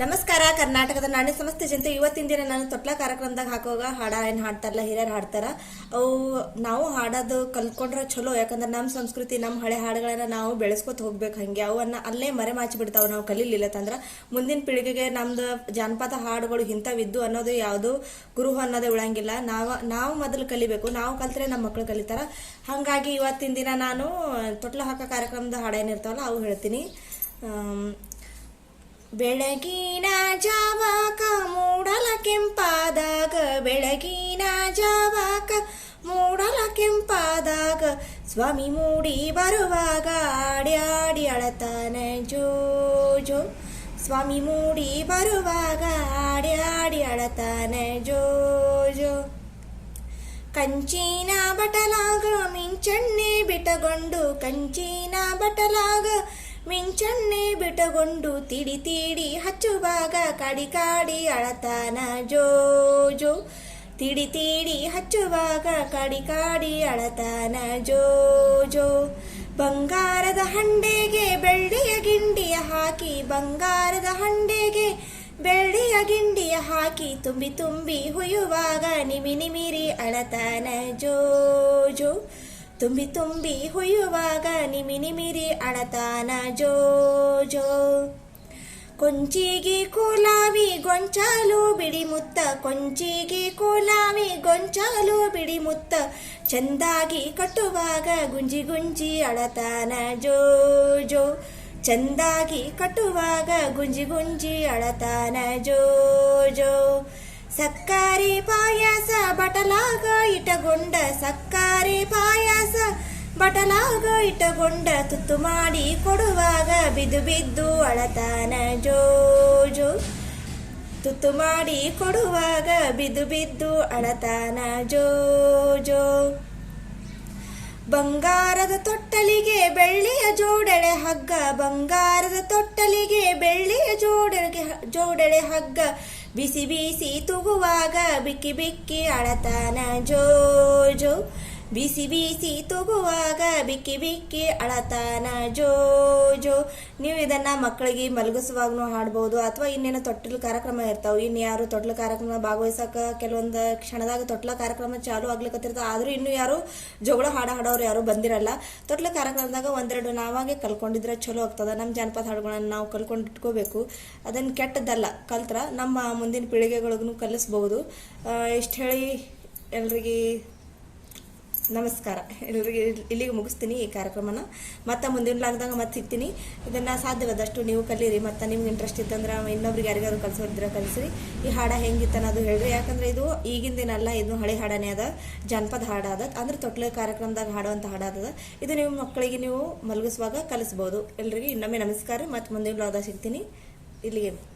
ನಮಸ್ಕಾರ, ಕರ್ನಾಟಕದ ನಾಣ್ಯ ಸಂಸ್ಥೆ ಜನತೆ ಇವತ್ತಿನ ದಿನ ನಾನು ತೊಟ್ಲ ಕಾರ್ಯಕ್ರಮದಾಗ ಹಾಕುವಾಗ ಹಾಡ ಏನು ಹಾಡ್ತಾರಲ್ಲ, ಹಿರಿಯರು ಹಾಡ್ತಾರ. ಅವು ನಾವು ಹಾಡೋದು ಕಲ್ತ್ಕೊಂಡ್ರೆ ಚಲೋ ಯಾಕಂದ್ರೆ ನಮ್ಮ ಸಂಸ್ಕೃತಿ, ನಮ್ಮ ಹಳೆ ಹಾಡುಗಳನ್ನ ನಾವು ಬೆಳೆಸ್ಕೊತ ಹೋಗ್ಬೇಕು ಹಂಗೆ. ಅವನ್ನ ಅಲ್ಲೇ ಮರೆ ಬಿಡ್ತಾವ ನಾವು ಕಲೀಲಿಲ್ಲ ತಂದ್ರೆ ಮುಂದಿನ ಪೀಳಿಗೆಗೆ ನಮ್ದು ಜಾನಪದ ಹಾಡುಗಳು ಇಂಥವಿದ್ದು ಅನ್ನೋದು ಯಾವುದು ಗುರು ಅನ್ನೋದೇ ಉಳಂಗಿಲ್ಲ. ನಾವು ನಾವು ಮೊದಲು ಕಲಿಬೇಕು. ನಾವು ಕಲ್ತ್ರೆ ನಮ್ಮ ಮಕ್ಕಳು ಕಲಿತಾರ. ಹಾಗಾಗಿ ಇವತ್ತಿನ ದಿನ ನಾನು ತೊಟ್ಲ ಹಾಕೋ ಕಾರ್ಯಕ್ರಮದ ಹಾಡು ಏನಿರ್ತಾವಲ್ಲ, ಅವು ಹೇಳ್ತೀನಿ. ಬೆಳಗಿನ ಜಾವಕ ಮೂಡಲ ಕೆಂಪಾದಾಗ ಬೆಳಗಿನ ಜಾವಕ ಮೂಡಲ ಕೆಂಪಾದಾಗ ಸ್ವಾಮಿ ಮೂಡಿ ಬರುವಾಗ ಆಡಿ ಆಡಿ ಅಳತಾನ ಜೋ ಜೋ ಸ್ವಾಮಿ ಮೂಡಿ ಬರುವಾಗ ಆಡಿ ಆಡಿ ಅಳತಾನ ಜೋ ಜೋ ಕಂಚಿನ ಬಟಲಾಗ ಮಿಂಚಣ್ಣೆ ಬಿಟಗೊಂಡು ಕಂಚಿನ ಬಟಲಾಗ ಮಿಂಚಣ್ಣೆ ಬಿಟಗೊಂಡು ತಿಡಿ ತಿಡಿ ಹಚ್ಚುವಾಗ ಕಾಡಿ ಕಾಡಿ ಅಳತಾನ ಜೋ ಜೋ ತಿಡಿ ತಿಡಿ ಹಚ್ಚುವಾಗ ಕಾಡಿ ಕಾಡಿ ಅಳತಾನ ಜೋ ಜೋ ಬಂಗಾರದ ಹಂಡೆಗೆ ಬೆಳ್ಳಿಯ ಗಿಂಡಿಯ ಹಾಕಿ, ಬಂಗಾರದ ಹಂಡೆಗೆ ಬೆಳ್ಳಿಯ ಗಿಂಡಿಯ ಹಾಕಿ, ತುಂಬಿ ತುಂಬಿ ಹುಯುವಾಗ ನಿಮಿ ನಿಮಿರಿ ಅಳತಾನ ಜೋ ಜೋ ತುಂಬಿ ತುಂಬಿ ಹುಯ್ಯುವಾಗ ನಿಮಿ ನಿಮಿರಿ ಅಳತಾನ ಜೋ ಜೋ. ಕೊಂಚಿಗೆ ಕೋಲಾವಿ ಗೊಂಚಾಲು ಬಿಡಿ ಮುತ್ತ, ಕೊಂಚಿಗೆ ಕೋಲಾವಿ ಗೊಂಚಾಲು ಬಿಡಿ ಮುತ್ತ. ಚಂದಾಗಿ ಕಟ್ಟುವಾಗ ಗುಂಜಿ ಗುಂಜಿ ಅಳತಾನ ಜೋ ಜೋ. ಚಂದಾಗಿ ಕಟ್ಟುವಾಗ ಗುಂಜಿ ಗುಂಜಿ ಅಳತಾನ ಜೋ ಜೋ. ಸಕ್ಕರೆ ಪಾಯಸ ಬಟಲಾಗ ಇಟಗೊಂಡ ಸಕ್ಕರೆ ಪಾಯಸ ಬಟಲಾಗ ಇಟಗೊಂಡ ತುತ್ತು ಮಾಡಿ ಕೊಡುವಾಗ ಬಿದ್ದು ಬಿದ್ದು ಅಳತಾನ ಜೋ ಜೋ ತುತ್ತು ಮಾಡಿ ಕೊಡುವಾಗ ಬಿದ್ದು ಬಿದ್ದು ಅಳತಾನ ಜೋ ಜೋ ಬಂಗಾರದ ತೊಟ್ಟಲಿಗೆ ಬೆಳ್ಳಿಯ ಜೋಡಳೆ ಹಗ್ಗ, ಬಂಗಾರದ ತೊಟ್ಟಲಿಗೆ ಬೆಳ್ಳಿಯ ಜೋಡಳಿಗೆ ಜೋಡಳೆ ಹಗ್ಗ. ಬಿಸಿ ಬಿಸಿ ತೂಗುವಾಗ ಬಿಕ್ಕಿ ಬಿಕ್ಕಿ ಅಳತಾನ ಜೋ ಬಿಸಿ ಬಿಸಿ ತೂಗುವಾಗ ಬಿಕ್ಕಿ ಬಿಕ್ಕಿ ಅಳತಾನ ಜೋ ಜೋ. ನೀವು ಇದನ್ನ ಮಕ್ಕಳಿಗೆ ಮಲಗಿಸುವಾಗ್ನು ಹಾಡ್ಬೋದು, ಅಥವಾ ಇನ್ನೇನು ತೊಟ್ಟಿಲು ಕಾರ್ಯಕ್ರಮ ಇರ್ತಾವೆ. ಇನ್ನು ಯಾರು ತೊಟ್ಲ ಕಾರ್ಯಕ್ರಮ ಭಾಗವಹಿಸಕ ಕೆಲವೊಂದು ಕ್ಷಣದಾಗ ತೊಟ್ಲ ಕಾರ್ಯಕ್ರಮ ಚಾಲು ಆಗ್ಲಿಕತ್ತಿರ್ತಾವ ಆದ್ರೂ ಇನ್ನು ಯಾರು ಜಗಳ ಹಾಡ ಹಾಡೋರು ಯಾರು ಬಂದಿರಲ್ಲ. ತೊಟ್ಲ ಕಾರ್ಯಕ್ರಮದಾಗ ಒಂದೆರಡು ನಾವಾಗೆ ಕಲ್ಕೊಂಡಿದ್ರೆ ಚಲೋ ಆಗ್ತದ. ನಮ್ಮ ಜಾನಪದ ಹಾಡುಗಳನ್ನ ನಾವು ಕಲ್ಕೊಂಡು ಇಟ್ಕೋಬೇಕು ಅದನ್ನು ಕೆಟ್ಟದ್ದಲ್ಲ, ಕಲ್ತ್ರ ನಮ್ಮ ಮುಂದಿನ ಪೀಳಿಗೆಗಳಿಗೂ ಕಲಿಸ್ಬಹುದು ಇಷ್ಟು ಹೇಳಿ ಎಲ್ರಿಗೆ ನಮಸ್ಕಾರ. ಎಲ್ರಿಗೆ ಇಲ್ಲಿಗೆ ಮುಗಿಸ್ತೀನಿ ಈ ಕಾರ್ಯಕ್ರಮನ. ಮತ್ತೆ ಮುಂದಿನ ಲಾಗ್ದಾಗ ಮತ್ತೆ ಸಿಗ್ತೀನಿ. ಇದನ್ನು ಸಾಧ್ಯವಾದಷ್ಟು ನೀವು ಕಲೀರಿ, ಮತ್ತು ನಿಮ್ಗೆ ಇಂಟ್ರೆಸ್ಟ್ ಇತ್ತಂದ್ರೆ ಇನ್ನೊಬ್ರಿಗೆ ಯಾರಿಗಾದ್ರು ಕಲಿಸೋದ್ರೆ ಕಲಿಸ್ರಿ. ಈ ಹಾಡ ಹೆಂಗಿತ್ತು ಅನ್ನೋದು ಹೇಳ್ರಿ. ಯಾಕಂದ್ರೆ ಇದು ಈಗಿನ ದಿನ ಅಲ್ಲ ಇದು ಹಳೆ ಹಾಡನೇ ಅದ. ಜಾನಪದ ಹಾಡ ಅದ. ಅಂದ್ರೆ ತೊಟ್ಲ ಕಾರ್ಯಕ್ರಮದಾಗ ಹಾಡುವಂಥ ಹಾಡ ಅದ ಇದು ನೀವು ಮಕ್ಕಳಿಗೆ ನೀವು ಮಲಗಿಸುವಾಗ ಕಲಿಸ್ಬೋದು. ಎಲ್ರಿಗೂ ಇನ್ನೊಮ್ಮೆ ನಮಸ್ಕಾರ. ಮತ್ತು ಮುಂದಿನ ಲಾಗ್ದಾಗ ಸಿಗ್ತೀನಿ. ಇಲ್ಲಿಗೆ.